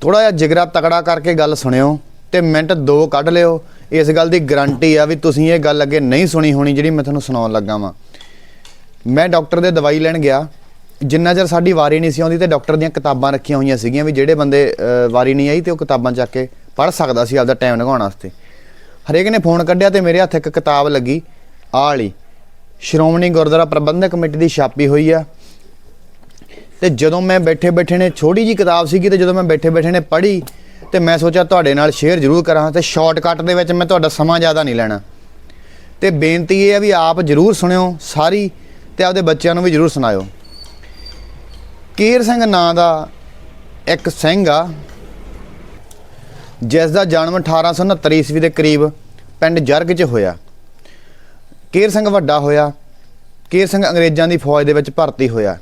ਥੋੜਾ ਜਿਹਾ ਜਿਗਰਾ ਤਕੜਾ ਕਰਕੇ ਗੱਲ ਸੁਣਿਓ ਤੇ ਮਿੰਟ ਦੋ ਕੱਢ ਲਿਓ। ਇਸ ਗੱਲ ਦੀ ਗਾਰੰਟੀ ਆ ਵੀ ਤੁਸੀਂ ਇਹ ਗੱਲ ਅੱਗੇ ਨਹੀਂ ਸੁਣੀ ਹੋਣੀ ਜਿਹੜੀ ਮੈਂ ਤੁਹਾਨੂੰ ਸੁਣਾਉਣ ਲੱਗਾ ਵਾਂ। ਮੈਂ ਡਾਕਟਰ ਦੇ ਦਵਾਈ ਲੈਣ ਗਿਆ। ਜਿੰਨਾ ਚਿਰ ਸਾਡੀ ਵਾਰੀ ਨਹੀਂ ਸੀ ਆਉਂਦੀ ਤੇ ਡਾਕਟਰ ਦੀਆਂ ਕਿਤਾਬਾਂ ਰੱਖੀਆਂ ਹੋਈਆਂ ਸੀਗੀਆਂ ਵੀ ਜਿਹੜੇ ਬੰਦੇ ਵਾਰੀ ਨਹੀਂ ਆਈ ਤੇ ਉਹ ਕਿਤਾਬਾਂ ਚੱਕ ਕੇ ਪੜ੍ਹ ਸਕਦਾ ਸੀ ਆਪਦਾ ਟਾਈਮ ਲਗਾਉਣ ਵਾਸਤੇ। ਹਰੇਕ ਨੇ ਫੋਨ ਕੱਢਿਆ ਤੇ ਮੇਰੇ ਹੱਥ ਇੱਕ ਕਿਤਾਬ ਲੱਗੀ, ਆਹ ਵਾਲੀ। ਸ਼੍ਰੋਮਣੀ ਗੁਰਦੁਆਰਾ ਪ੍ਰਬੰਧਕ ਕਮੇਟੀ ਦੀ ਛਾਪੀ ਹੋਈ ਆ। ਤੇ ਜਦੋਂ ਮੈਂ ਬੈਠੇ ਬੈਠੇ ਨੇ ਛੋਟੀ ਜੀ ਕਿਤਾਬ ਸੀਗੀ ਤੇ ਜਦੋਂ ਮੈਂ ਬੈਠੇ ਬੈਠੇ ਨੇ ਪੜ੍ਹੀ ਤੇ ਮੈਂ ਸੋਚਿਆ ਤੁਹਾਡੇ ਨਾਲ ਸ਼ੇਅਰ ਜ਼ਰੂਰ ਕਰਾਂ ਤੇ ਸ਼ਾਰਟਕਟ ਦੇ ਵਿੱਚ ਮੈਂ ਤੁਹਾਡਾ ਸਮਾਂ ਜ਼ਿਆਦਾ ਨਹੀਂ ਲੈਣਾ। ਤੇ ਬੇਨਤੀ ਇਹ ਹੈ ਵੀ ਆਪ ਜ਼ਰੂਰ ਸੁਣਿਓ ਸਾਰੀ ਤੇ ਆਪਦੇ ਬੱਚਿਆਂ ਨੂੰ ਵੀ ਜ਼ਰੂਰ ਸੁਣਾਇਓ। ਕੇਰ ਸਿੰਘ ਨਾਂ ਦਾ ਇੱਕ ਸਿੰਘ ਆ ਜਿਸ ਦਾ ਜਨਮ 1869 ਈਸਵੀ ਦੇ ਕਰੀਬ ਪਿੰਡ ਜਰਗ 'ਚ ਹੋਇਆ। ਕੇਰ ਸਿੰਘ ਵੱਡਾ ਹੋਇਆ। ਕੇਰ ਸਿੰਘ ਅੰਗਰੇਜ਼ਾਂ ਦੀ ਫੌਜ ਦੇ ਵਿੱਚ ਭਰਤੀ ਹੋਇਆ।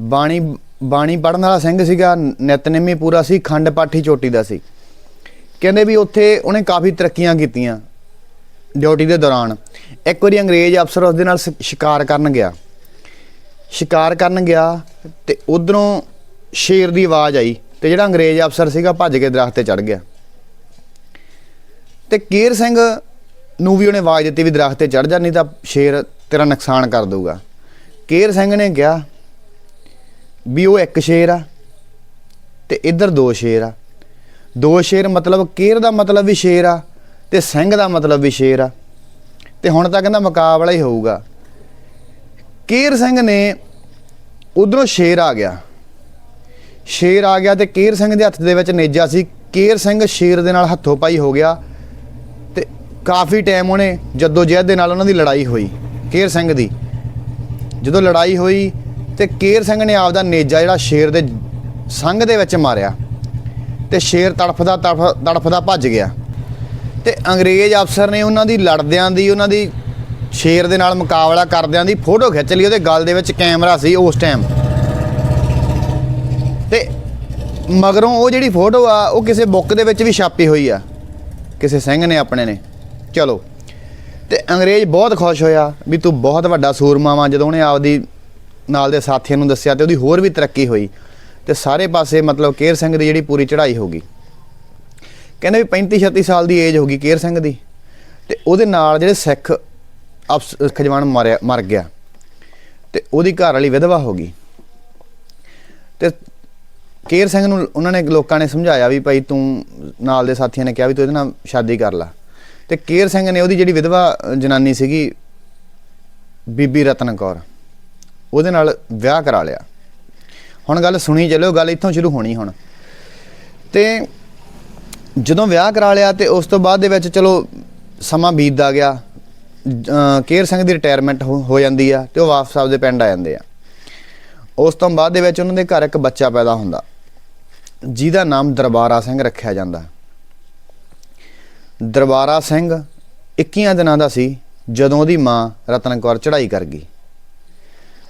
ਬਾਣੀ ਬਾਣੀ ਪੜਨ ਵਾਲਾ ਸਿੰਘ ਸੀਗਾ, ਨਿਤਨੇਮੀ ਪੂਰਾ ਸੀ, ਖੰਡ ਪਾਠੀ ਚੋਟੀ ਦਾ ਸੀ। ਕਹਿੰਦੇ ਵੀ ਉੱਥੇ ਉਹਨੇ ਕਾਫੀ ਤਰੱਕੀਆਂ ਕੀਤੀਆਂ ਡਿਊਟੀ ਦੇ ਦੌਰਾਨ। ਇੱਕ ਵਾਰੀ ਅੰਗਰੇਜ਼ ਅਫਸਰ ਉਸ ਦੇ ਨਾਲ ਸ- ਸ਼ਿਕਾਰ ਕਰਨ ਗਿਆ। ਸ਼ਿਕਾਰ ਕਰਨ ਗਿਆ ਤੇ ਉਧਰੋਂ ਸ਼ੇਰ ਦੀ ਆਵਾਜ਼ ਆਈ ਤੇ ਜਿਹੜਾ ਅੰਗਰੇਜ਼ ਅਫਸਰ ਸੀਗਾ ਭੱਜ ਕੇ ਦਰਖਤ ਤੇ ਚੜ ਗਿਆ। ਤੇ ਕੇਰ ਸਿੰਘ ਨੂੰ ਵੀ ਉਹਨੇ ਆਵਾਜ਼ ਦਿੱਤੀ ਵੀ ਦਰਖਤ ਤੇ ਚੜ ਜਾ, ਨਹੀਂ ਤਾਂ ਸ਼ੇਰ ਤੇਰਾ ਨੁਕਸਾਨ ਕਰ ਦਊਗਾ। ਕੇਰ ਸਿੰਘ ਨੇ ਕਿਹਾ ਵੀ ਉਹ ਇੱਕ ਸ਼ੇਰ ਆ ਤੇ ਇੱਧਰ ਦੋ ਸ਼ੇਰ ਆ। ਦੋ ਸ਼ੇਰ ਮਤਲਬ ਕੇਰ ਦਾ ਮਤਲਬ ਵੀ ਸ਼ੇਰ ਆ ਤੇ ਸਿੰਘ ਦਾ ਮਤਲਬ ਵੀ ਸ਼ੇਰ ਆ। ਤੇ ਹੁਣ ਤਾਂ ਕਹਿੰਦਾ ਮੁਕਾਬਲਾ ਹੀ ਹੋਊਗਾ। ਕੇਰ ਸਿੰਘ ਨੇ ਉਧਰੋਂ ਸ਼ੇਰ ਆ ਗਿਆ। ਸ਼ੇਰ ਆ ਗਿਆ ਤੇ ਕੇਰ ਸਿੰਘ ਦੇ ਹੱਥ ਦੇ ਵਿੱਚ ਨੇਜਾ ਸੀ। ਕੇਰ ਸਿੰਘ ਸ਼ੇਰ ਦੇ ਨਾਲ ਹੱਥੋਂ ਪਾਈ ਹੋ ਗਿਆ ਤੇ ਕਾਫੀ ਟਾਈਮ ਉਹਨੇ ਜੱਦੋ ਜਹਿਦ ਦੇ ਨਾਲ ਉਹਨਾਂ ਦੀ ਲੜਾਈ ਹੋਈ, ਕੇਰ ਸਿੰਘ ਦੀ। ਜਦੋਂ ਲੜਾਈ ਹੋਈ ਤੇ ਕੇਰ ਸਿੰਘ ਨੇ ਆਪਦਾ ਨੇਜਾ ਜਿਹੜਾ ਸ਼ੇਰ ਦੇ ਸੰਗ ਦੇ ਵਿੱਚ ਮਾਰਿਆ ਤੇ ਸ਼ੇਰ ਤੜਫਦਾ ਤੜਫ- ਤੜਫਦਾ ਭੱਜ ਗਿਆ। ਤੇ ਅੰਗਰੇਜ਼ ਅਫਸਰ ਨੇ ਉਹਨਾਂ ਦੀ ਲੜਦਿਆਂ ਦੀ, ਉਹਨਾਂ ਦੀ ਸ਼ੇਰ ਦੇ ਨਾਲ ਮੁਕਾਬਲਾ ਕਰਦਿਆਂ ਦੀ ਫੋਟੋ ਖਿੱਚ ਲਈ, ਉਹਦੇ ਗਲ ਦੇ ਵਿੱਚ ਕੈਮਰਾ ਸੀ ਉਸ ਟਾਈਮ। ਤੇ ਮਗਰੋਂ ਉਹ ਜਿਹੜੀ ਫੋਟੋ ਆ, ਉਹ ਕਿਸੇ ਬੁੱਕ ਦੇ ਵਿੱਚ ਵੀ ਛਾਪੀ ਹੋਈ ਆ। ਕਿਸੇ ਸਿੰਘ ਨੇ ਆਪਣੇ ਨੇ। ਚਲੋ। ਤੇ ਅੰਗਰੇਜ਼ ਬਹੁਤ ਖੁਸ਼ ਹੋਇਆ ਵੀ ਤੂੰ ਬਹੁਤ ਵੱਡਾ ਸੂਰਮਾ ਵਾਂ, ਜਦੋਂ ਉਹਨੇ ਆਪਦੀ ਨਾਲ ਦੇ ਸਾਥੀਆਂ ਨੂੰ ਦੱਸਿਆ ਤੇ ਉਹਦੀ ਹੋਰ ਵੀ ਤਰੱਕੀ ਹੋਈ ਤੇ ਸਾਰੇ ਪਾਸੇ ਮਤਲਬ ਕੇਰ ਸਿੰਘ ਦੀ ਜਿਹੜੀ ਪੂਰੀ ਚੜ੍ਹਾਈ ਹੋ ਗਈ। ਕਹਿੰਦੇ ਵੀ 35 36 ਸਾਲ ਦੀ ਏਜ ਹੋ ਗਈ ਕੇਰ ਸਿੰਘ ਦੀ ਤੇ ਉਹਦੇ ਨਾਲ ਜਿਹੜੇ ਸਿੱਖ ਅਫਸ ਸਿੱਖ ਜਵਾਨ ਮਾਰਿਆ, ਮਰ ਗਿਆ ਤੇ ਉਹਦੀ ਘਰ ਵਾਲੀ ਵਿਧਵਾ ਹੋ ਗਈ। ਤੇ ਕੇਰ ਸਿੰਘ ਨੂੰ ਉਹਨਾਂ ਨੇ ਲੋਕਾਂ ਨੇ ਸਮਝਾਇਆ ਵੀ ਭਾਈ ਤੂੰ ਨਾਲ ਦੇ ਸਾਥੀਆਂ ਨੇ ਕਿਹਾ ਵੀ ਤੂੰ ਇਹਦੇ ਨਾਲ ਸ਼ਾਦੀ ਕਰ ਲੈ। ਤੇ ਕੇਰ ਸਿੰਘ ਨੇ ਉਹਦੀ ਜਿਹੜੀ ਵਿਧਵਾ ਜਨਾਨੀ ਸੀਗੀ ਬੀਬੀ ਰਤਨ ਕੌਰ। ਉਹਦੇ ਨਾਲ ਵਿਆਹ ਕਰਾ ਲਿਆ। ਹੁਣ ਗੱਲ ਸੁਣੀ ਚੱਲਿਓ ਗੱਲ ਇੱਥੋਂ ਸ਼ੁਰੂ ਹੋਣੀ ਹੁਣ। ਤੇ ਜਦੋਂ ਵਿਆਹ ਕਰਾ ਲਿਆ ਤੇ ਉਸ ਤੋਂ ਬਾਅਦ ਦੇ ਵਿੱਚ ਚਲੋ ਸਮਾਂ ਬੀਤਦਾ ਗਿਆ। ਕੇਰ ਸਿੰਘ ਦੀ ਰਿਟਾਇਰਮੈਂਟ ਹੋ ਹੋ ਜਾਂਦੀ ਆ ਤੇ ਉਹ ਵਾਪਸ ਆਪਦੇ ਪਿੰਡ ਆ ਜਾਂਦੇ ਆ। ਉਸ ਤੋਂ ਬਾਅਦ ਦੇ ਵਿੱਚ ਉਹਨਾਂ ਦੇ ਘਰ ਇੱਕ ਬੱਚਾ ਪੈਦਾ ਹੁੰਦਾ। ਜਿਹਦਾ ਨਾਮ ਦਰਬਾਰਾ ਸਿੰਘ ਰੱਖਿਆ ਜਾਂਦਾ। ਦਰਬਾਰਾ ਸਿੰਘ 21 ਦਿਨਾਂ ਦਾ ਸੀ ਜਦੋਂ ਉਹਦੀ ਮਾਂ ਰਤਨ ਕੌਰ ਚੜ੍ਹਾਈ ਕਰ ਗਈ।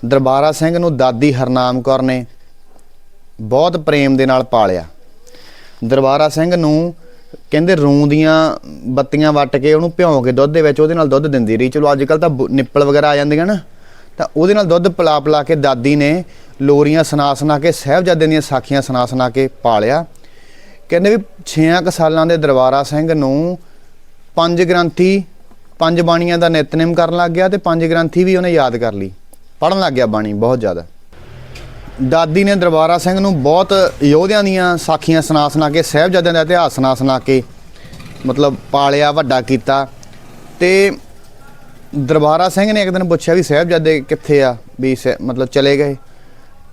ਦਰਬਾਰਾ ਸਿੰਘ ਨੂੰ ਦਾਦੀ ਹਰਨਾਮ ਕੌਰ ਨੇ ਬਹੁਤ ਪ੍ਰੇਮ ਦੇ ਨਾਲ ਪਾਲਿਆ। ਦਰਬਾਰਾ ਸਿੰਘ ਨੂੰ ਕਹਿੰਦੇ ਰੂੰ ਦੀਆਂ ਬੱਤੀਆਂ ਵੱਟ ਕੇ ਉਹਨੂੰ ਭਿਉਂ ਕੇ ਦੁੱਧ ਦੇ ਵਿੱਚ ਉਹਦੇ ਨਾਲ ਦੁੱਧ ਦਿੰਦੀ ਰਹੀ। ਚਲੋ ਅੱਜ ਕੱਲ ਤਾਂ ਬੁ- ਨਿੱਪਲ ਵਗੈਰਾ ਆ ਜਾਂਦੀਆਂ ਨਾ, ਤਾਂ ਉਹਦੇ ਨਾਲ ਦੁੱਧ ਪਿਲਾ ਪਿਲਾ ਕੇ ਦਾਦੀ ਨੇ ਲੋਰੀਆਂ ਸੁਣਾ ਸੁਣਾ ਕੇ ਸਾਹਿਬਜ਼ਾਦੇ ਦੀਆਂ ਸਾਖੀਆਂ ਸੁਣਾ ਸੁਣਾ ਕੇ ਪਾਲਿਆ। ਕਹਿੰਦੇ ਵੀ 6 ਕੁ ਸਾਲਾਂ ਦੇ ਦਰਬਾਰਾ ਸਿੰਘ ਨੂੰ ਪੰਜ ਗ੍ਰੰਥੀ, ਪੰਜ ਬਾਣੀਆਂ ਦਾ ਨਿਤਨੇਮ ਕਰਨ ਲੱਗ ਗਿਆ ਤੇ ਪੰਜ ਗ੍ਰੰਥੀ ਵੀ ਉਹਨੇ ਯਾਦ ਕਰ ਲਈ। ਪੜਨ ਲੱਗ ਗਿਆ ਬਾਣੀ ਬਹੁਤ ਜ਼ਿਆਦਾ। ਦਾਦੀ ਨੇ ਦਰਬਾਰਾ ਸਿੰਘ ਨੂੰ ਬਹੁਤ ਯੋਧਿਆਂ ਦੀਆਂ ਸਾਖੀਆਂ ਸੁਣਾ ਸੁਣਾ ਕੇ, ਸਾਹਿਬਜ਼ਾਦਿਆਂ ਦਾ ਇਤਿਹਾਸ ਸੁਣਾ ਸੁਣਾ ਕੇ, ਮਤਲਬ ਪਾਲਿਆ, ਵੱਡਾ ਕੀਤਾ। ਤੇ ਦਰਬਾਰਾ ਸਿੰਘ ਨੇ ਇੱਕ ਦਿਨ ਪੁੱਛਿਆ ਵੀ ਸਾਹਿਬਜ਼ਾਦੇ ਕਿੱਥੇ ਆ? ਵੀ ਸਹਿ- ਮਤਲਬ ਚਲੇ ਗਏ।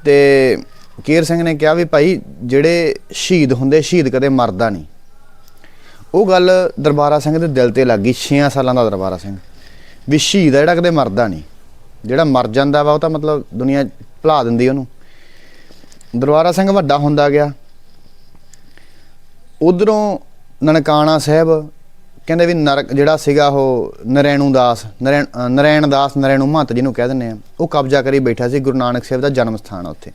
ਤੇ ਕੇਰ ਸਿੰਘ ਨੇ ਕਿਹਾ ਵੀ ਭਾਈ, ਜਿਹੜੇ ਸ਼ਹੀਦ ਹੁੰਦੇ, ਸ਼ਹੀਦ ਕਦੇ ਮਰਦਾ ਨਹੀਂ। ਉਹ ਗੱਲ ਦਰਬਾਰਾ ਸਿੰਘ ਦੇ ਦਿਲ ਤੇ ਲੱਗ ਗਈ 6 ਸਾਲਾਂ ਦਾ ਦਰਬਾਰਾ ਸਿੰਘ। ਵੀ ਸ਼ਹੀਦ ਆ ਜਿਹੜਾ ਕਦੇ ਮਰਦਾ ਨਹੀਂ। ਜਿਹੜਾ ਮਰ ਜਾਂਦਾ ਵਾ ਉਹ ਤਾਂ ਮਤਲਬ ਦੁਨੀਆ ਭੁਲਾ ਦਿੰਦੀ ਉਹਨੂੰ। ਦਰਬਾਰਾ ਸਿੰਘ ਵੱਡਾ ਹੁੰਦਾ ਗਿਆ। ਉਧਰੋਂ ਨਨਕਾਣਾ ਸਾਹਿਬ ਕਹਿੰਦੇ ਵੀ ਨਰਕ ਜਿਹੜਾ ਸੀਗਾ ਉਹ ਨਰੈਣੂ ਦਾਸ ਨਰੈਣ ਅ, ਦਾਸ ਨਰੈਣੂ ਮਹੰਤ ਜਿਹਨੂੰ ਕਹਿ ਦਿੰਦੇ ਆ ਉਹ ਕਬਜ਼ਾ ਕਰੀ ਬੈਠਾ ਸੀ ਗੁਰੂ ਨਾਨਕ ਸਾਹਿਬ ਦਾ ਜਨਮ ਸਥਾਨ ਆ ਉੱਥੇ।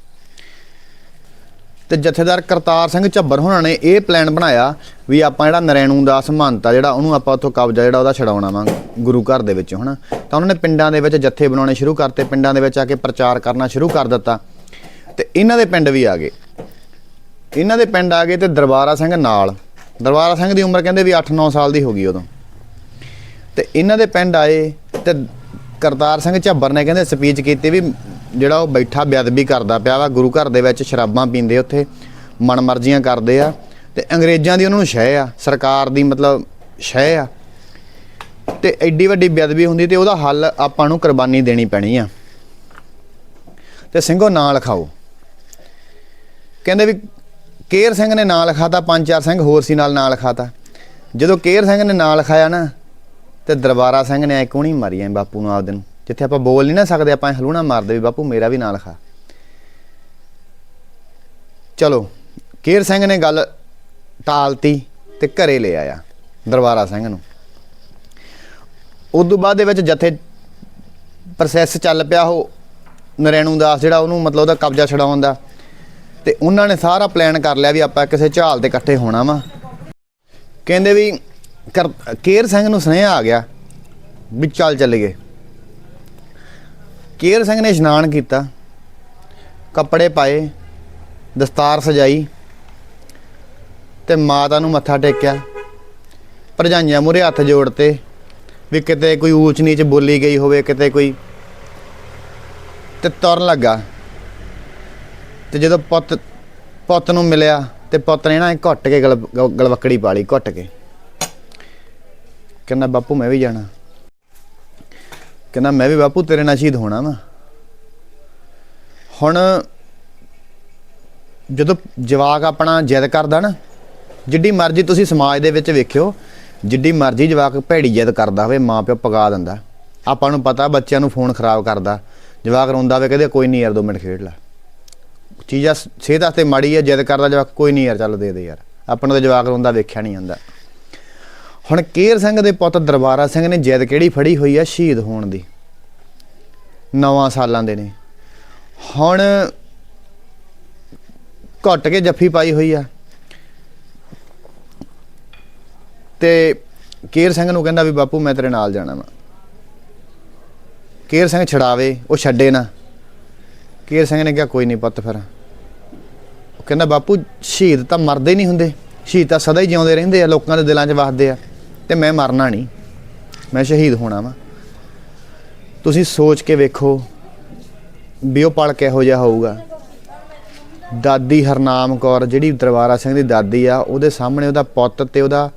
ਤੇ ਜਥੇਦਾਰ ਕਰਤਾਰ ਸਿੰਘ ਝੱਬਰ ਹੋਣਾ ਨੇ ਇਹ ਪਲਾਨ ਬਣਾਇਆ ਵੀ ਆਪਾਂ ਜਿਹੜਾ ਨਰੈਣੂ ਦਾਸ ਮਹੰਤ ਜਿਹੜਾ ਉਹਨੂੰ ਆਪਾਂ ਉੱਥੋਂ ਕਬਜ਼ਾ ਜਿਹੜਾ ਉਹਦਾ ਛਡਾਉਣਾ ਵਾ ਗੁਰੂ ਘਰ ਦੇ ਵਿੱਚੋਂ, ਹਨਾ? ਤਾਂ ਉਹਨਾਂ ਨੇ ਪਿੰਡਾਂ ਦੇ ਵਿੱਚ ਜੱਥੇ ਬਣਾਉਣੇ ਸ਼ੁਰੂ ਕਰਤੇ, ਪਿੰਡਾਂ ਦੇ ਵਿੱਚ ਆ ਕੇ ਪ੍ਰਚਾਰ ਕਰਨਾ ਸ਼ੁਰੂ ਕਰ ਦਿੱਤਾ। ਤੇ ਇਹਨਾਂ ਦੇ ਪਿੰਡ ਵੀ ਆ ਗਏ। ਇਹਨਾਂ ਦੇ ਪਿੰਡ ਆ ਗਏ ਤੇ ਦਰਬਾਰਾ ਸਿੰਘ ਨਾਲ। ਦਰਬਾਰਾ ਸਿੰਘ ਦੀ ਉਮਰ ਕਹਿੰਦੇ ਵੀ 8-9 ਸਾਲ ਦੀ ਹੋ ਗਈ ਉਦੋਂ। ਤੇ ਇਹਨਾਂ ਦੇ ਪਿੰਡ ਆਏ ਤੇ ਕਰਤਾਰ ਸਿੰਘ ਝੱਬਰ ਨੇ ਕਹਿੰਦੇ ਸਪੀਚ ਕੀਤੀ ਵੀ ਜਿਹੜਾ ਉਹ ਬੈਠਾ ਬੇਅਦਬੀ ਕਰਦਾ ਪਿਆ ਵਾ, ਗੁਰੂ ਘਰ ਦੇ ਵਿੱਚ ਸ਼ਰਾਬਾਂ ਪੀਂਦੇ ਉੱਥੇ, ਮਨਮਰਜ਼ੀਆਂ ਕਰਦੇ ਆ, ਤੇ ਅੰਗਰੇਜ਼ਾਂ ਦੀ ਉਹਨਾਂ ਨੂੰ ਸ਼ਹਿ ਆ, ਸਰਕਾਰ ਦੀ ਮਤਲਬ ਸ਼ਹਿ ਆ। ਤੇ ਐਡੀ ਵੱਡੀ ਬੇਅਦਬੀ ਹੁੰਦੀ ਤੇ ਉਹਦਾ ਹੱਲ ਆਪਾਂ ਨੂੰ ਕੁਰਬਾਨੀ ਦੇਣੀ ਪੈਣੀ ਆ। ਤੇ ਸਿੰਘੋ ਨਾਂ ਲਿਖਾਓ। ਕਹਿੰਦੇ ਵੀ ਕੇਰ ਸਿੰਘ ਨੇ ਨਾਂ ਲਿਖਾਤਾ, ਪੰਜ ਚਾਰ ਸਿੰਘ ਹੋਰ ਸੀ ਨਾਲ ਨਾਂ ਲਿਖਾਤਾ। ਜਦੋਂ ਕੇਰ ਸਿੰਘ ਨੇ ਨਾਂ ਲਿਖਾਇਆ ਨਾ, ਤੇ ਦਰਬਾਰਾ ਸਿੰਘ ਨੇ ਐ ਕੋਣੀ ਮਾਰੀਆਂ ਬਾਪੂ ਨੂੰ ਆਪਦੇ ਨੂੰ? ਜਿੱਥੇ ਆਪਾਂ ਬੋਲ ਨਹੀਂ ਨਾ ਸਕਦੇ, ਆਪਾਂ ਹਲੂਣਾ ਮਾਰਦੇ ਵੀ, ਬਾਪੂ ਮੇਰਾ ਵੀ ਨਾਲ ਖਾ। ਚਲੋ, ਕੇਰ ਸਿੰਘ ਨੇ ਗੱਲ ਟਾਲਤੀ ਤੇ ਘਰੇ ਲੈ ਆਇਆ, ਦਰਬਾਰਾ ਸਿੰਘ ਨੂੰ। ਉਦੋਂ ਬਾਅਦ ਦੇ ਵਿੱਚ ਜਥੇ ਪ੍ਰੋਸੈਸ ਚੱਲ ਪਿਆ ਉਹ ਨਰੈਣੂ ਦਾਸ ਜਿਹੜਾ ਉਹਨੂੰ ਮਤਲਬ ਉਹਦਾ ਕਬਜ਼ਾ ਛਡਾਉਣ ਦਾ। ਤੇ ਉਹਨਾਂ ਨੇ ਸਾਰਾ ਪਲਾਨ ਕਰ ਲਿਆ ਵੀ ਆਪਾਂ ਕਿਸੇ ਝਾਲ ਤੇ ਇਕੱਠੇ ਹੋਣਾ ਵਾ। ਕਹਿੰਦੇ ਵੀ ਕਰ- ਕੇਰ ਸਿੰਘ ਨੂੰ ਸੁਨੇਹਾ ਆ ਗਿਆ ਵੀ ਚੱਲ ਚੱਲੀਏ। ਕੇਰ ਸਿੰਘ ਨੇ ਇਸ਼ਨਾਨ ਕੀਤਾ, ਕੱਪੜੇ ਪਾਏ, ਦਸਤਾਰ ਸਜਾਈ ਤੇ ਮਾਤਾ ਨੂੰ ਮੱਥਾ ਟੇਕਿਆ। ਭਰਜਾਈਆਂ ਮੂਹਰੇ ਹੱਥ ਜੋੜ ਤੇ ਵੀ ਕਿਤੇ ਕੋਈ ਊਚ ਨੀਚ ਬੋਲੀ ਗਈ ਹੋਵੇ, ਕਿਤੇ ਕੋਈ ਤੇ ਤੁਰਨ ਲੱਗਾ। ਤੇ ਜਦੋਂ ਪੁੱਤ ਪੁੱਤ ਨੂੰ ਮਿਲਿਆ ਤੇ ਪੁੱਤ ਨੇ ਨਾ ਘੁੱਟ ਕੇ ਗਲ, ਗਲ- ਗਲਵੱਕੜੀ ਪਾ ਲਈ ਘੁੱਟ ਕੇ। ਕਹਿੰਦਾ, ਬਾਪੂ, ਮੈਂ ਵੀ ਜਾਣਾ। ਕਹਿੰਦਾ ਮੈਂ ਵੀ ਬਾਪੂ ਤੇਰੇ ਨਾਲ ਸ਼ਹੀਦ ਹੋਣਾ ਵਾ। ਹੁਣ ਜਦੋਂ ਜਵਾਕ ਆਪਣਾ ਜਿੱਦ ਕਰਦਾ ਨਾ, ਜਿੱਡੀ ਮਰਜ਼ੀ ਤੁਸੀਂ ਸਮਾਜ ਦੇ ਵਿੱਚ ਵੇਖਿਓ, ਜਿੱਡੀ ਮਰਜ਼ੀ ਜਵਾਕ ਭੈੜੀ ਜਿੱਦ ਕਰਦਾ ਹੋਵੇ ਮਾਂ ਪਿਓ ਪਗਾ ਦਿੰਦਾ। ਆਪਾਂ ਨੂੰ ਪਤਾ ਬੱਚਿਆਂ ਨੂੰ ਫੋਨ ਖਰਾਬ ਕਰਦਾ, ਜਵਾਕ ਰੋਂਦਾ ਹੋਵੇ, ਕਹਿੰਦੇ ਕੋਈ ਨਹੀਂ ਯਾਰ 2 ਮਿੰਟ ਖੇਡ ਲੈ। ਚੀਜ਼ਾਂ ਸਿਹਤ ਵਾਸਤੇ ਮਾੜੀ ਹੈ ਜਿੱਦ ਕਰਦਾ ਜਵਾਕ ਕੋਈ ਨਹੀਂ ਯਾਰ, ਚੱਲ ਦੇ ਦੇ ਯਾਰ। ਆਪਾਂ ਨੂੰ ਤਾਂ ਜਵਾਕ ਰੋਂਦਾ ਵੇਖਿਆ ਨਹੀਂ ਜਾਂਦਾ। ਹੁਣ ਕੇਰ ਸਿੰਘ ਦੇ ਪੁੱਤ ਦਰਬਾਰਾ ਸਿੰਘ ਨੇ ਜਿੱਦ ਕਿਹੜੀ ਫੜੀ ਹੋਈ ਆ ਸ਼ਹੀਦ ਹੋਣ ਦੀ। ਨੌਵਾਂ ਸਾਲਾਂ ਦੇ ਨੇ। ਹੁਣ ਘੁੱਟ ਕੇ ਜੱਫੀ ਪਾਈ ਹੋਈ ਆ। ਤੇ ਕੇਰ ਸਿੰਘ ਨੂੰ ਕਹਿੰਦਾ ਵੀ ਬਾਪੂ ਮੈਂ ਤੇਰੇ ਨਾਲ ਜਾਣਾ ਵਾ। ਕੇਰ ਸਿੰਘ ਛਡਾਵੇ, ਉਹ ਛੱਡੇ ਨਾ। ਕੇਰ ਸਿੰਘ ਨੇ ਕਿਹਾ, ਕੋਈ ਨਹੀਂ ਪੁੱਤ ਫਿਰ। ਉਹ ਕਹਿੰਦਾ, ਬਾਪੂ, ਸ਼ਹੀਦ ਤਾਂ ਮਰਦੇ ਨਹੀਂ ਹੁੰਦੇ। ਸ਼ਹੀਦ ਤਾਂ ਸਦਾ ਹੀ ਜਿਉਂਦੇ ਰਹਿੰਦੇ ਆ, ਲੋਕਾਂ ਦੇ ਦਿਲਾਂ 'ਚ ਵਸਦੇ ਆ। ਤੇ ਮੈਂ ਮਰਨਾ ਨਹੀਂ। ਮੈਂ ਸ਼ਹੀਦ ਹੋਣਾ ਵਾ। ਤੁਸੀਂ ਸੋਚ ਕੇ ਵੇਖੋ ਵੀ ਉਹ ਪਲ ਕਿਹੋ ਜਿਹਾ ਹੋਊਗਾ। ਦਾਦੀ ਹਰਨਾਮ ਕੌਰ, ਜਿਹੜੀ ਦਰਬਾਰਾ ਸਿੰਘ ਦੀ ਦਾਦੀ ਆ, ਉਹਦੇ ਸਾਹਮਣੇ ਉਹਦਾ ਪੁੱਤ ਤੇ ਉਹਦਾ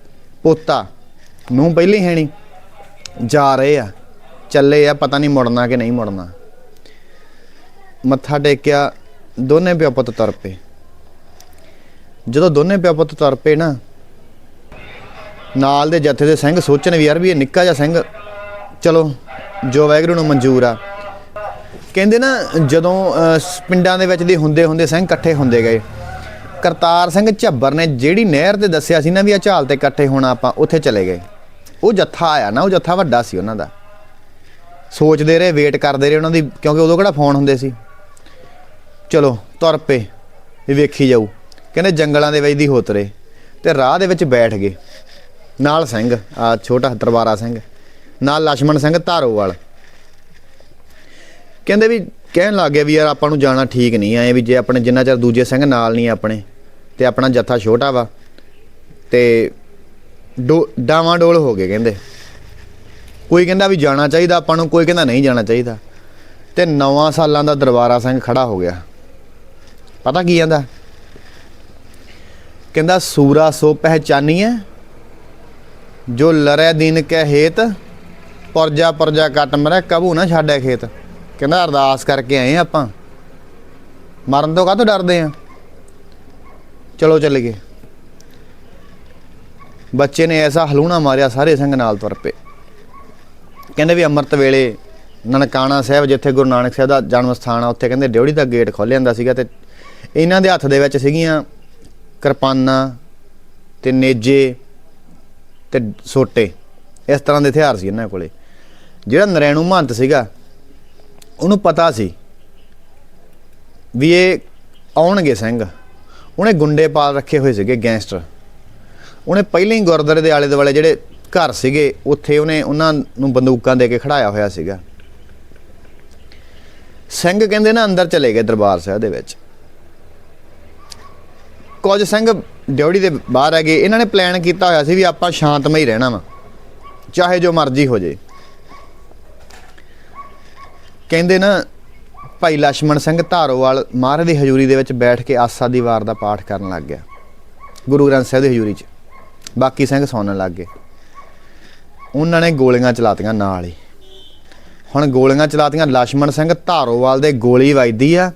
ਪੋਤਾ। ਨੂੰ ਪਹਿਲੀ ਹੈ ਨਹੀਂ। ਜਾ ਰਹੇ ਆ। ਚੱਲੇ ਆ, ਪਤਾ ਨਹੀਂ ਮੁੜਨਾ ਕਿ ਨਹੀਂ ਮੁੜਨਾ। ਮੱਥਾ ਟੇਕਿਆ, ਦੋਨੇ ਪਿਓ ਪੁੱਤ ਤੁਰ ਪਏ। ਜਦੋਂ ਦੋਨੇ ਪਿਓ ਪੁੱਤ ਤੁਰ ਪਏ ਨਾ ਨਾਲ ਦੇ ਜੱਥੇ ਦੇ ਸਿੰਘ ਸੋਚਣ ਵੀ ਯਾਰ ਵੀ ਇਹ ਨਿੱਕਾ ਜਿਹਾ ਸਿੰਘ, ਚਲੋ, ਜੋ ਵੈਗਰੂ ਨੂੰ ਮਨਜ਼ੂਰ ਆ। ਕਹਿੰਦੇ ਨਾ, ਜਦੋਂ ਪਿੰਡਾਂ ਦੇ ਵਿੱਚ ਦੇ ਹੁੰਦੇ ਹੁੰਦੇ ਸਿੰਘ ਇਕੱਠੇ ਹੁੰਦੇ ਗਏ। ਕਰਤਾਰ ਸਿੰਘ ਝੱਬਰ ਨੇ ਜਿਹੜੀ ਨਹਿਰ ਤੇ ਦੱਸਿਆ ਸੀ ਨਾ ਵੀ ਆ ਝਾਲ ਤੇ ਇਕੱਠੇ ਹੋਣਾ ਆਪਾਂ, ਉੱਥੇ ਚਲੇ ਗਏ। ਉਹ ਜੱਥਾ ਆਇਆ ਨਾ, ਉਹ ਜੱਥਾ ਵੱਡਾ ਸੀ ਉਹਨਾਂ ਦਾ। ਸੋਚਦੇ ਰਹੇ, ਵੇਟ ਕਰਦੇ ਰਹੇ ਉਹਨਾਂ ਦੀ, ਕਿਉਂਕਿ ਉਦੋਂ ਕਿਹੜਾ ਫੋਨ ਹੁੰਦੇ ਸੀ। ਚਲੋ, ਤੁਰ ਪਏ, ਵੀ ਵੇਖੀ ਜਾਊ। ਕਹਿੰਦੇ ਜੰਗਲਾਂ ਦੇ ਵਿੱਚ ਦੀ ਹੋਤਰੇ ਤੇ ਰਾਹ ਦੇ ਵਿੱਚ ਬੈਠ ਗਏ। ਨਾਲ ਸਿੰਘ, ਆ ਛੋਟਾ ਦਰਬਾਰਾ ਸਿੰਘ, ਨਾਲ ਲక్ష్మణ ਸਿੰਘ ਧਾਰੋਵਾਲ। ਕਹਿੰਦੇ ਵੀ, ਕਹਿਣ ਲੱਗ ਗਿਆ ਵੀ ਯਾਰ ਆਪਾਂ ਨੂੰ ਜਾਣਾ ਠੀਕ ਨਹੀਂ ਆਏ ਵੀ ਜੇ ਆਪਣੇ ਜਿੰਨਾ ਚਿਰ ਦੂਜੇ ਸਿੰਘ ਨਾਲ ਨਹੀਂ ਆਪਣੇ, ਤੇ ਆਪਣਾ ਜੱਥਾ ਛੋਟਾ ਵਾ, ਤੇ ਡਾਵਾਂ ਡੋਲ ਹੋ ਗਏ ਕਹਿੰਦੇ। ਕੋਈ ਕਹਿੰਦਾ ਵੀ ਜਾਣਾ ਚਾਹੀਦਾ, ਆਪਾਂ ਨੂੰ ਕੋਈ ਕਹਿੰਦਾ ਨਹੀਂ ਜਾਣਾ ਚਾਹੀਦਾ। ਤੇ ਨਵਾਂ ਸਾਲਾਂ ਦਾ ਦਰਬਾਰਾ ਸਿੰਘ ਖੜਾ ਹੋ ਗਿਆ। ਪਤਾ ਕੀ ਕਹਿੰਦਾ? ਕਹਿੰਦਾ, ਸੂਰਾ ਸੋ ਪਹਿਚਾਨੀਏ ਜੋ ਲਰੈ ਦਿਨ ਕੈ ਹੇਤ, ਪਰਜਾ ਪਰਜਾ ਕੱਟ ਮਰੈ, ਕਬੂ ਨਾ ਛਾੜੈ ਖੇਤ। ਕਹਿੰਦਾ ਅਰਦਾਸ ਕਰਕੇ ਆਏ ਆਪਾਂ। ਮਰਨ ਤੋਂ ਕਾਹਤੋਂ ਡਰਦੇ ਆ? ਚਲੋ ਚੱਲ ਗਏ। ਬੱਚੇ ਨੇ ਐਸਾ ਹਲੂਣਾ ਮਾਰਿਆ, ਸਾਰੇ ਸਿੰਘ ਨਾਲ ਤੁਰ ਪਏ। ਕਹਿੰਦੇ ਵੀ ਅੰਮ੍ਰਿਤ ਵੇਲੇ ਨਨਕਾਣਾ ਸਾਹਿਬ, ਜਿੱਥੇ ਗੁਰੂ ਨਾਨਕ ਸਾਹਿਬ ਦਾ ਜਨਮ ਸਥਾਨ ਆ, ਉੱਥੇ ਕਹਿੰਦੇ ਡਿਉੜੀ ਦਾ ਗੇਟ ਖੋਲ੍ਹ ਜਾਂਦਾ ਸੀਗਾ ਤੇ ਇਹਨਾਂ ਦੇ ਹੱਥ ਦੇ ਵਿੱਚ ਸੀਗੀਆਂ ਕਿਰਪਾਨਾਂ ਤੇ ਨੇਜੇ ਤੇ ਸੋਟੇ। ਇਸ ਤਰ੍ਹਾਂ ਦੇ ਹਥਿਆਰ ਸੀ ਇਹਨਾਂ ਕੋਲੇ। ਜਿਹੜਾ ਨਰੈਣੂ ਮਹੰਤ ਸੀਗਾ, ਉਹਨੂੰ ਪਤਾ ਸੀ ਵੀ ਇਹ ਆਉਣਗੇ ਸਿੰਘ। ਉਹਨੇ ਗੁੰਡੇ ਪਾਲ ਰੱਖੇ ਹੋਏ ਸੀਗੇ ਗੈਂਗਸਟਰ। ਉਹਨੇ ਪਹਿਲਾਂ ਹੀ ਗੁਰਦੁਆਰੇ ਦੇ ਆਲੇ ਦੁਆਲੇ ਜਿਹੜੇ ਘਰ ਸੀਗੇ, ਉੱਥੇ ਉਹਨੇ ਉਹਨਾਂ ਨੂੰ ਬੰਦੂਕਾਂ ਦੇ ਕੇ ਖੜਾਇਆ ਹੋਇਆ ਸੀਗਾ। ਸਿੰਘ ਕਹਿੰਦੇ ਨਾ ਅੰਦਰ ਚਲੇ ਗਏ ਦਰਬਾਰ ਸਾਹਿਬ ਦੇ ਵਿੱਚ। ਕੁਝ ਸਿੰਘ ਡਿਉੜੀ ਦੇ ਬਾਹਰ ਹੈਗੇ, ਇਹਨਾਂ ਨੇ ਪਲਾਨ ਕੀਤਾ ਹੋਇਆ ਸੀ ਵੀ ਆਪਾਂ ਸ਼ਾਂਤਮਈ ਰਹਿਣਾ ਵਾ, ਚਾਹੇ ਜੋ ਮਰਜ਼ੀ ਹੋ ਜੇ ਕਹਿੰਦੇ ਨਾ, ਭਾਈ ਲక్ష్మణ ਸਿੰਘ ਧਾਰੋਵਾਲ ਮਹਾਰਾਜ ਦੀ ਹਜ਼ੂਰੀ ਦੇ ਵਿੱਚ ਬੈਠ ਕੇ ਆਸਾ ਦੀ ਵਾਰ ਦਾ ਪਾਠ ਕਰਨ ਲੱਗ ਗਿਆ, ਗੁਰੂ ਗ੍ਰੰਥ ਸਾਹਿਬ ਦੀ ਹਜ਼ੂਰੀ 'ਚ। ਬਾਕੀ ਸਿੰਘ ਸੌਣਨ ਲੱਗ ਗਏ। ਉਹਨਾਂ ਨੇ ਗੋਲੀਆਂ ਚਲਾਤੀਆਂ ਨਾਲ ਹੀ। ਹੁਣ ਗੋਲੀਆਂ ਚਲਾਤੀਆਂ ਲక్ష్మణ ਸਿੰਘ ਧਾਰੋਵਾਲ ਦੇ ਗੋਲੀ ਵੱਜਦੀ ਆ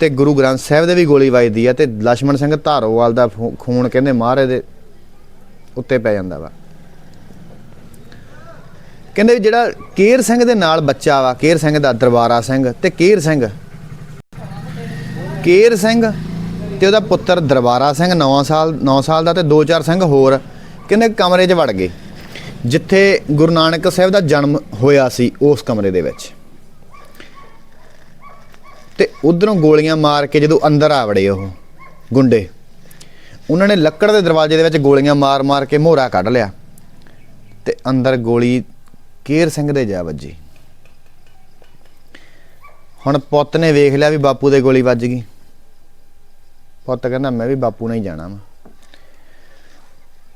ਤੇ ਗੁਰੂ ਗ੍ਰੰਥ ਸਾਹਿਬ ਦੇ ਵੀ ਗੋਲੀ ਵੱਜਦੀ ਆ ਤੇ ਲక్ష్మణ ਸਿੰਘ ਧਾਰੋਵਾਲ ਦਾ ਖੂਨ ਕਹਿੰਦੇ ਮਹਾਰਾਜ ਦੇ ਉੱਤੇ ਪੈ ਜਾਂਦਾ ਵਾ। ਕਹਿੰਦੇ ਜਿਹੜਾ ਕੇਰ ਸਿੰਘ ਦੇ ਨਾਲ ਬੱਚਾ ਵਾ, ਕੇਰ ਸਿੰਘ ਦਾ ਦਰਬਾਰਾ ਸਿੰਘ ਤੇ ਕੇਰ ਸਿੰਘ ਕੇਰ ਸਿੰਘ ਤੇ ਉਹਦਾ ਪੁੱਤਰ ਦਰਬਾਰਾ ਸਿੰਘ 9 ਸਾਲ 9 ਸਾਲ ਦਾ ਤੇ 2-4 ਸਿੰਘ ਹੋਰ ਕਹਿੰਦੇ ਕਮਰੇ 'ਚ ਵੜ ਗਏ। ਜਿੱਥੇ ਗੁਰੂ ਨਾਨਕ ਸਾਹਿਬ ਦਾ ਜਨਮ ਹੋਇਆ ਸੀ ਉਸ ਕਮਰੇ ਦੇ ਵਿੱਚ। ਤੇ ਉਧਰੋਂ ਗੋਲੀਆਂ ਮਾਰ ਕੇ ਜਦੋਂ ਅੰਦਰ ਆ ਵੜੇ ਉਹ ਗੁੰਡੇ। ਉਹਨਾਂ ਨੇ ਲੱਕੜ ਦੇ ਦਰਵਾਜ਼ੇ ਦੇ ਵਿੱਚ ਗੋਲੀਆਂ ਮਾਰ-ਮਾਰ ਕੇ ਮੋਹਰਾ ਕੱਢ ਲਿਆ। ਤੇ ਅੰਦਰ ਗੋਲੀ ਕੇਰ ਸਿੰਘ ਦੇ ਜਾ ਵੱਜੀ। ਹੁਣ ਪੁੱਤ ਨੇ ਵੇਖ ਲਿਆ ਵੀ ਬਾਪੂ ਦੇ ਗੋਲੀ ਵੱਜ ਗਈ। ਪੁੱਤ ਕਹਿੰਦਾ, ਮੈਂ ਵੀ ਬਾਪੂ ਨਾਲ ਹੀ ਜਾਣਾ ਵਾ।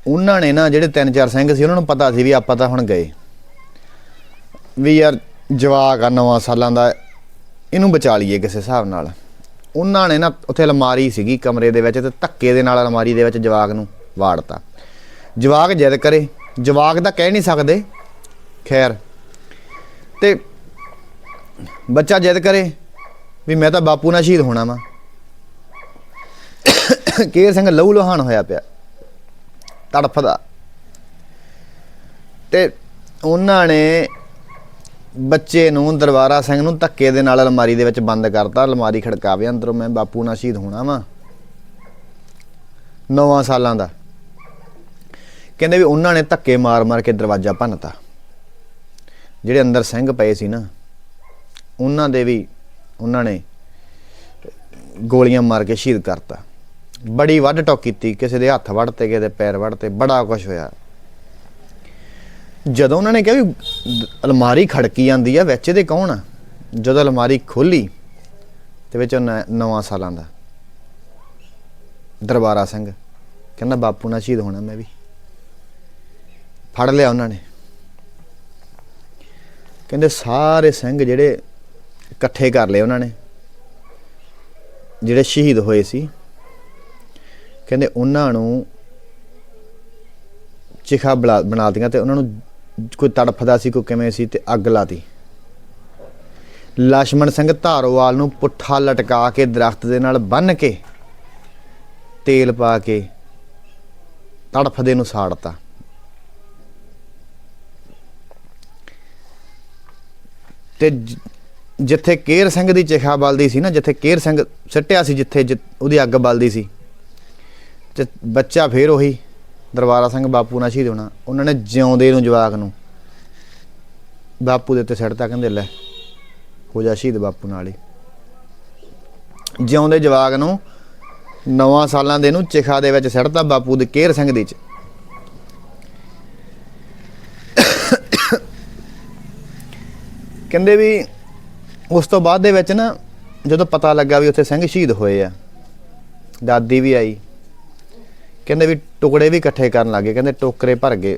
ਉਹਨਾਂ ਨੇ ਨਾ ਜਿਹੜੇ ਤਿੰਨ ਚਾਰ ਸਿੰਘ ਸੀ, ਉਹਨਾਂ ਨੂੰ ਪਤਾ ਸੀ ਵੀ ਆਪਾਂ ਤਾਂ ਹੁਣ ਗਏ। ਵੀ ਯਾਰ ਜਵਾਕ ਆ, ਨਵਾਂ ਸਾਲਾਂ ਦਾ। ਇਹਨੂੰ ਬਚਾ ਲਈਏ ਕਿਸੇ ਹਿਸਾਬ ਨਾਲ। ਉਹਨਾਂ ਨੇ ਨਾ ਉੱਥੇ ਅਲਮਾਰੀ ਸੀਗੀ ਕਮਰੇ ਦੇ ਵਿੱਚ ਤੇ ਧੱਕੇ ਦੇ ਨਾਲ ਅਲਮਾਰੀ ਦੇ ਵਿੱਚ ਜਵਾਕ ਨੂੰ ਵਾੜਤਾ। ਜਵਾਕ ਜਿੱਦ ਕਰੇ, ਜਵਾਕ ਤਾਂ ਕਹਿ ਨਹੀਂ ਸਕਦੇ। ਖੈਰ। ਤੇ ਬੱਚਾ ਜਿੱਦ ਕਰੇ ਵੀ ਮੈਂ ਤਾਂ ਬਾਪੂ ਨਾਲ ਸ਼ਹੀਦ ਹੋਣਾ ਵਾ। ਕੇਰ ਸਿੰਘ ਲਹੂ ਲੋਹਾਨ ਹੋਇਆ ਪਿਆ। ਤੜਫਦਾ। ਤੇ ਉਹਨਾਂ ਨੇ ਬੱਚੇ ਨੂੰ, ਦਰਬਾਰਾ ਸਿੰਘ ਨੂੰ ਧੱਕੇ ਦੇ ਨਾਲ ਅਲਮਾਰੀ ਦੇ ਵਿੱਚ ਬੰਦ ਕਰਤਾ, ਅਲਮਾਰੀ ਖੜਕਾਵੇ, ਅੰਦਰੋਂ ਮੈਂ ਬਾਪੂ ਨਾਲ ਸ਼ਹੀਦ ਹੋਣਾ ਵਾਂ। ਨੌਵਾਂ ਸਾਲਾਂ ਦਾ। ਕਹਿੰਦੇ ਵੀ ਉਹਨਾਂ ਨੇ ਧੱਕੇ ਮਾਰ-ਮਾਰ ਕੇ ਦਰਵਾਜ਼ਾ ਭੰਨਤਾ। ਜਿਹੜੇ ਅੰਦਰ ਸਿੰਘ ਪਏ ਸੀ ਨਾ, ਉਹਨਾਂ ਦੇ ਵੀ ਉਹਨਾਂ ਨੇ ਗੋਲੀਆਂ ਮਾਰ ਕੇ ਸ਼ਹੀਦ ਕਰਤਾ। ਬੜੀ ਵੱਢ ਟੋਕ ਕੀਤੀ, ਕਿਸੇ ਦੇ ਹੱਥ ਵੱਢਤੇ, ਕਿਸੇ ਦੇ ਪੈਰ ਵੱਢਤੇ, ਬੜਾ ਕੁਝ ਹੋਇਆ। ਜਦੋਂ ਉਹਨਾਂ ਨੇ ਕਿਹਾ ਵੀ ਅਲਮਾਰੀ ਖੜਕੀ ਜਾਂਦੀ ਆ, ਵਿੱਚ ਇਹਦੇ ਕੌਣ ਆ? ਜਦੋਂ ਅਲਮਾਰੀ ਖੋਲੀ, ਤੇ ਵਿੱਚ ਉਹ ਨ- ਸਾਲਾਂ ਦਾ ਦਰਬਾਰਾ ਸਿੰਘ ਕਹਿੰਦਾ, ਬਾਪੂ ਨਾਲ ਸ਼ਹੀਦ ਹੋਣਾ ਮੈਂ ਵੀ। ਫੜ ਲਿਆ ਉਹਨਾਂ ਨੇ। ਕਹਿੰਦੇ, ਸਾਰੇ ਸਿੰਘ ਜਿਹੜੇ ਇਕੱਠੇ ਕਰ ਲਏ ਉਹਨਾਂ ਨੇ, ਜਿਹੜੇ ਸ਼ਹੀਦ ਹੋਏ ਸੀ, ਕਹਿੰਦੇ ਉਹਨਾਂ ਨੂੰ ਚਿਖਾ ਬਣਾ ਬਣਾ ਦਿੱਤੀਆਂ ਤੇ ਉਹਨਾਂ ਨੂੰ ਕੋਈ ਤੜਫਦਾ ਸੀ, ਕੋਈ ਕਿਵੇਂ ਸੀ ਤੇ ਅੱਗ ਲਾਤੀ। ਲక్ష్మణ ਸਿੰਘ ਧਾਰੋਵਾਲ ਨੂੰ ਪੁੱਠਾ ਲਟਕਾ ਕੇ ਦਰਖਤ ਦੇ ਨਾਲ ਬੰਨ ਕੇ ਤੇਲ ਪਾ ਕੇ ਤੜਫਦੇ ਨੂੰ ਸਾੜਤਾ ਤੇ ਜਿੱਥੇ ਕੇਰ ਸਿੰਘ ਦੀ ਚਿਖਾ ਬਲਦੀ ਸੀ ਨਾ, ਜਿੱਥੇ ਕੇਰ ਸਿੰਘ ਸਿੱਟਿਆ ਸੀ, ਜਿੱਥੇ ਉਹਦੀ ਅੱਗ ਬਲਦੀ ਸੀ, ਤੇ ਬੱਚਾ ਫੇਰ ਉਹੀ ਦਰਬਾਰਾ ਸਿੰਘ ਬਾਪੂ ਨਾਲ ਸ਼ਹੀਦ ਹੋਣਾ। ਉਹਨਾਂ ਨੇ ਜਿਉਂਦੇ ਨੂੰ ਜਵਾਕ ਨੂੰ। ਬਾਪੂ ਦੇ ਉੱਤੇ ਸਿੱਟਤਾ ਕਹਿੰਦੇ, ਲੈ, ਹੋ ਜਾ ਸ਼ਹੀਦ ਬਾਪੂ ਨਾਲ ਹੀ। ਜਿਉਂਦੇ ਜਵਾਕ ਨੂੰ, ਨੌਵਾਂ ਸਾਲਾਂ ਦੇ ਨੂੰ ਚਿਖਾ ਦੇ ਵਿੱਚ ਸਿੱਟਤਾ ਬਾਪੂ ਦੇ ਕੇਰ ਸਿੰਘ ਦੀ ਚ। ਕਹਿੰਦੇ ਵੀ, ਉਸ ਤੋਂ ਬਾਅਦ ਦੇ ਵਿੱਚ ਨਾ ਜਦੋਂ ਪਤਾ ਲੱਗਾ ਵੀ ਉੱਥੇ ਸਿੰਘ ਸ਼ਹੀਦ ਹੋਏ ਆ, ਦਾਦੀ ਵੀ ਆਈ। ਕਹਿੰਦੇ ਵੀ ਟੁਕੜੇ ਵੀ ਇਕੱਠੇ ਕਰਨ ਲੱਗੇ ਕਹਿੰਦੇ ਟੋਕਰੇ ਭਰ ਗਏ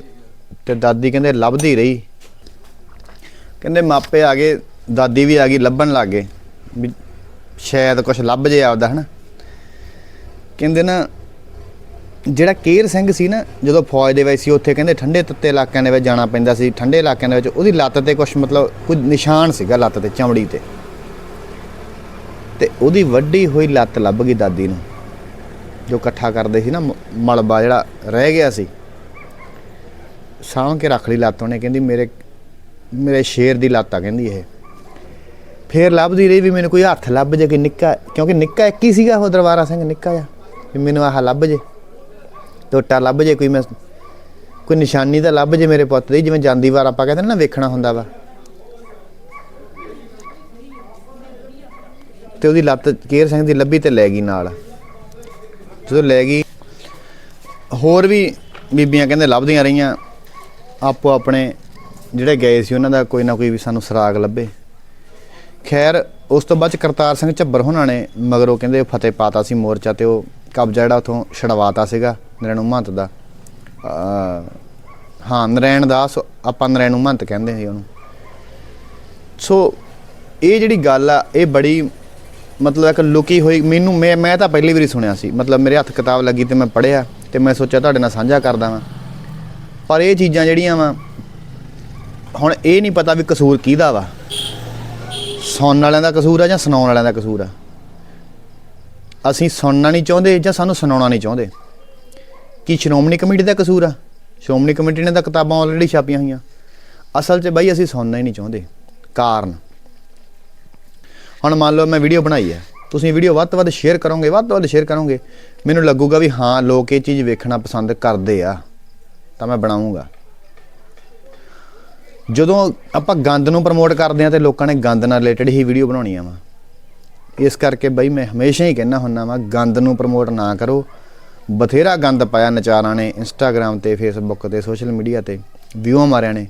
ਤੇ ਦਾਦੀ ਕਹਿੰਦੇ ਲੱਭਦੀ ਰਹੀ। ਕਹਿੰਦੇ ਮਾਪੇ ਆ ਗਏ, ਦਾਦੀ ਵੀ ਆ ਗਈ, ਲੱਭਣ ਲੱਗ ਗਏ ਵੀ ਸ਼ਾਇਦ ਕੁਝ ਲੱਭ ਜੇ ਆਪਦਾ, ਹਨਾ। ਕਹਿੰਦੇ ਨਾ ਜਿਹੜਾ ਕੇਰ ਸਿੰਘ ਸੀ ਨਾ, ਜਦੋਂ ਫੌਜ ਦੇ ਵਿੱਚ ਸੀ, ਉੱਥੇ ਕਹਿੰਦੇ ਠੰਡੇ ਤੱਤੇ ਇਲਾਕਿਆਂ ਦੇ ਵਿੱਚ ਜਾਣਾ ਪੈਂਦਾ ਸੀ, ਠੰਡੇ ਇਲਾਕਿਆਂ ਦੇ ਵਿੱਚ, ਉਹਦੀ ਲੱਤ ਤੇ ਕੁਝ ਮਤਲਬ ਕੋਈ ਨਿਸ਼ਾਨ ਸੀਗਾ ਲੱਤ ਤੇ, ਚਮੜੀ ਤੇ। ਤੇ ਉਹਦੀ ਵੱਡੀ ਹੋਈ ਲੱਤ ਲੱਭ ਗਈ ਦਾਦੀ ਨੂੰ। ਜੋ ਇਕੱਠਾ ਕਰਦੇ ਸੀ ਨਾ ਮਲਬਾ ਜਿਹੜਾ ਰਹਿ ਗਿਆ ਸੀ, ਸਾਂਭ ਕੇ ਰੱਖ ਲਈ ਲੱਤ ਉਹਨੇ, ਕਹਿੰਦੀ ਮੇਰੇ ਮੇਰੇ ਸ਼ੇਰ ਦੀ ਲੱਤ ਆ, ਕਹਿੰਦੀ ਇਹ। ਫੇਰ ਲੱਭਦੀ ਰਹੀ ਵੀ ਮੈਨੂੰ ਕੋਈ ਹੱਥ ਲੱਭ ਜੇ ਕਿ ਨਿੱਕਾ, ਕਿਉਂਕਿ ਨਿੱਕਾ ਇੱਕ ਹੀ ਸੀਗਾ ਉਹ ਦਰਬਾਰਾ ਸਿੰਘ, ਨਿੱਕਾ ਆ ਵੀ ਮੈਨੂੰ ਆਹ ਲੱਭ ਜੇ, ਟੋਟਾ ਲੱਭ ਜੇ, ਕੋਈ ਮੈਂ, ਕੋਈ ਨਿਸ਼ਾਨੀ ਤਾਂ ਲੱਭ ਜੇ ਮੇਰੇ ਪੁੱਤ ਦੀ, ਜਿਵੇਂ ਜਾਂਦੀ ਵਾਰ ਆਪਾਂ ਕਹਿੰਦੇ ਨਾ, ਵੇਖਣਾ ਹੁੰਦਾ ਵਾ। ਤੇ ਉਹਦੀ ਲੱਤ ਕੇਰ ਸਿੰਘ ਦੀ ਲੱਭੀ ਤੇ ਲੈ ਗਈ ਨਾਲ। ਜਦੋਂ ਲੈ ਗਈ, ਹੋਰ ਵੀ ਬੀਬੀਆਂ ਕਹਿੰਦੇ ਲੱਭਦੀਆਂ ਰਹੀਆਂ। ਆਪੋ ਆਪਣੇ ਜਿਹੜੇ ਗਏ ਸੀ, ਉਹਨਾਂ ਦਾ ਕੋਈ ਨਾ ਕੋਈ ਵੀ ਸਾਨੂੰ ਸਰਾਗ ਲੱਭੇ। ਖੈਰ, ਉਸ ਤੋਂ ਬਾਅਦ ਚ ਕਰਤਾਰ ਸਿੰਘ ਝੱਬਰ ਹੋਣਾ ਨੇ ਮਗਰੋਂ ਕਹਿੰਦੇ ਫਤਿਹ ਪਾਤਾ ਸੀ ਮੋਰਚਾ ਤੇ ਉਹ ਕਬਜ਼ਾ ਜਿਹੜਾ ਉਥੋਂ ਛਡਵਾਤਾ ਸੀਗਾ ਨਰੈਣ ਮਹੰਤ ਦਾ। ਹਾਂ, ਨਰੈਣ ਦਾਸ ਆਪਾਂ ਨਰੈਣ ਮਹੰਤ ਕਹਿੰਦੇ ਸੀ ਉਹਨੂੰ। ਸੋ, ਇਹ ਜਿਹੜੀ ਗੱਲ ਆ, ਇਹ ਬੜੀ ਮਤਲਬ ਇੱਕ ਲੁਕੀ ਹੋਈ, ਮੈਨੂੰ ਮੈਂ ਮੈਂ ਤਾਂ ਪਹਿਲੀ ਵਾਰੀ ਸੁਣਿਆ ਸੀ। ਮਤਲਬ ਮੇਰੇ ਹੱਥ ਕਿਤਾਬ ਲੱਗੀ ਤੇ ਮੈਂ ਪੜ੍ਹਿਆ ਤੇ ਮੈਂ ਸੋਚਿਆ ਤੁਹਾਡੇ ਨਾਲ ਸਾਂਝਾ ਕਰਦਾ ਵਾਂ। ਪਰ ਇਹ ਚੀਜ਼ਾਂ ਜਿਹੜੀਆਂ ਵਾ, ਹੁਣ ਇਹ ਨਹੀਂ ਪਤਾ ਵੀ ਕਸੂਰ ਕਿਹਦਾ ਵਾ। ਸੁਣਨ ਵਾਲਿਆਂ ਦਾ ਕਸੂਰ ਆ ਜਾਂ ਸੁਣਾਉਣ ਵਾਲਿਆਂ ਦਾ ਕਸੂਰ ਆ? ਅਸੀਂ ਸੁਣਨਾ ਨਹੀਂ ਚਾਹੁੰਦੇ ਜਾਂ ਸਾਨੂੰ ਸੁਣਾਉਣਾ ਨਹੀਂ ਚਾਹੁੰਦੇ? ਕੀ ਸ਼੍ਰੋਮਣੀ ਕਮੇਟੀ ਦਾ ਕਸੂਰ ਆ? ਸ਼੍ਰੋਮਣੀ ਕਮੇਟੀ ਨੇ ਤਾਂ ਕਿਤਾਬਾਂ ਆਲਰੇਡੀ ਛਾਪੀਆਂ ਹੋਈਆਂ। ਅਸਲ 'ਚ ਬਾਈ, ਅਸੀਂ ਸੁਣਨਾ ਹੀ ਨਹੀਂ ਚਾਹੁੰਦੇ। ਕਾਰਨ? ਹੁਣ ਮੰਨ ਲਓ ਮੈਂ ਵੀਡੀਓ ਬਣਾਈ ਹੈ। ਤੁਸੀਂ ਵੀਡੀਓ ਵੱਧ ਤੋਂ ਵੱਧ ਸ਼ੇਅਰ ਕਰੋਗੇ, ਵੱਧ ਤੋਂ ਵੱਧ ਸ਼ੇਅਰ ਕਰੋਗੇ। ਮੈਨੂੰ ਲੱਗੂਗਾ ਵੀ ਹਾਂ, ਲੋਕ ਇਹ ਚੀਜ਼ ਵੇਖਣਾ ਪਸੰਦ ਕਰਦੇ ਆ, ਤਾਂ ਮੈਂ ਬਣਾਉਂਗਾ। ਜਦੋਂ ਆਪਾਂ ਗੰਦ ਨੂੰ ਪ੍ਰਮੋਟ ਕਰਦੇ ਆ ਤੇ ਲੋਕਾਂ ਨੇ ਗੰਦ ਨਾਲ ਰਿਲੇਟਡ ਹੀ ਵੀਡੀਓ ਬਣਾਉਣੀਆਂ ਵਾ। ਇਸ ਕਰਕੇ ਬਈ ਮੈਂ ਹਮੇਸ਼ਾ ਹੀ ਕਹਿਣਾ ਹੁੰਨਾ ਵਾ, ਗੰਦ ਨੂੰ ਪ੍ਰਮੋਟ ਨਾ ਕਰੋ। ਬਥੇਰਾ ਗੰਦ ਪਾਇਆ ਨਚਾਰਾਂ ਨੇ ਇੰਸਟਾਗ੍ਰam ਤੇ ਫੇਸਬੁੱਕ ਤੇ ਸੋਸ਼ਲ ਮੀਡੀਆ ਤੇ ਵਿਊ ਮਾਰਿਆਂ ਨੇ।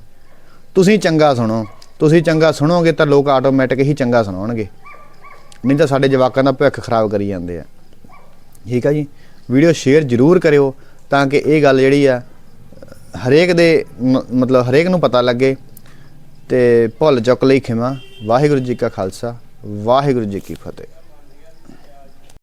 ਤੁਸੀਂ ਚੰਗਾ ਸੁਣੋ, ਤੁਸੀਂ ਚੰਗਾ ਸੁਣੋਗੇ ਤਾਂ ਲੋਕ ਆਟੋਮੈਟਿਕ ਹੀ ਚੰਗਾ ਸੁਣਾਉਣਗੇ। ਨਹੀਂ ਤਾਂ ਸਾਡੇ ਜਵਾਕਾਂ ਦਾ ਭਵਿੱਖ ਖਰਾਬ ਕਰੀ ਜਾਂਦੇ ਆ। ਠੀਕ ਆ ਜੀ? ਵੀਡੀਓ ਸ਼ੇਅਰ ਜ਼ਰੂਰ ਕਰਿਓ ਤਾਂ ਕਿ ਇਹ ਗੱਲ ਜਿਹੜੀ ਆ, ਹਰੇਕ ਦੇ ਮਤਲਬ ਹਰੇਕ ਨੂੰ ਪਤਾ ਲੱਗੇ ਤੇ ਭੁੱਲ ਚੁੱਕ ਲਈ ਖਿਮਾ। ਵਾਹਿਗੁਰੂ ਜੀ ਕਾ ਖਾਲਸਾ, ਵਾਹਿਗੁਰੂ ਜੀ ਕੀ ਫਤਿਹ।